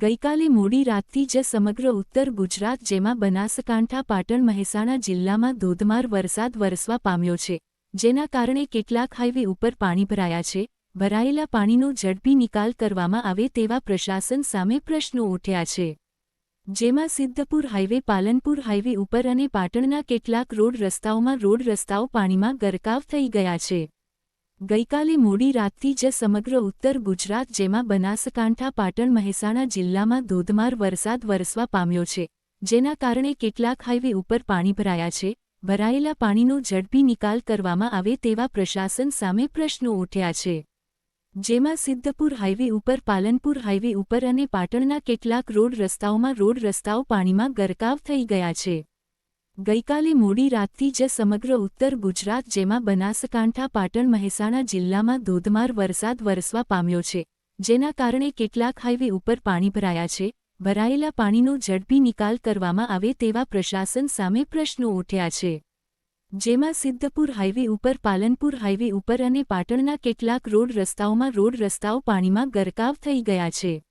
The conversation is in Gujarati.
ગઈકાલે મોડી રાતથી જ સમગ્ર ઉત્તર ગુજરાત જેમાં બનાસકાંઠા, પાટણ, મહેસાણા જિલ્લામાં ધોધમાર વરસાદ વરસવા પામ્યો છે, જેના કારણે કેટલાક હાઇવે ઉપર પાણી ભરાયા છે. ભરાયેલા પાણીનો ઝડપી નિકાલ કરવામાં આવે તેવા પ્રશાસન સામે પ્રશ્નો ઉઠ્યા છે. જેમાં સિદ્ધપુર હાઇવે પાલનપુર હાઇવે ઉપર અને પાટણના કેટલાક રોડ રસ્તાઓમાં રોડ રસ્તાઓ પાણીમાં ગરકાવ થઈ ગયા છે. ગઈકાલે મોડી રાતથી જ સમગ્ર ઉત્તર ગુજરાત જેમાં બનાસકાંઠા, પાટણ, મહેસાણા જિલ્લામાં ધોધમાર વરસાદ વરસવા પામ્યો છે, જેના કારણે કેટલાક હાઇવે ઉપર પાણી ભરાયા છે, ભરાયેલા પાણીનો ઝડપી નિકાલ કરવામાં આવે તેવા પ્રશાસન સામે પ્રશ્નો ઉઠ્યા છે. જેમાં સિદ્ધપુર હાઇવે ઉપર, પાલનપુર હાઇવે ઉપર અને પાટણના કેટલાક રોડ રસ્તાઓમાં રોડ રસ્તાઓ પાણીમાં ગરકાવ થઈ ગયા છે. ગઈકાલે મોડી રાતથી જ સમગ્ર ઉત્તર ગુજરાત જેમાં બનાસકાંઠા, પાટણ, મહેસાણા જિલ્લામાં ધોધમાર વરસાદ વરસવા પામ્યો છે, જેના કારણે કેટલાક હાઇવે ઉપર પાણી ભરાયા છે, ભરાયેલા પાણીનો ઝડપી નિકાલ કરવામાં આવે તેવા પ્રશાસન સામે પ્રશ્નો ઉઠ્યા છે. જેમાં સિદ્ધપુર હાઇવે ઉપર, પાલનપુર હાઇવે ઉપર અને પાટણના કેટલાક રોડ રસ્તાઓમાં રોડ રસ્તાઓ પાણીમાં ગરકાવ થઈ ગયા છે.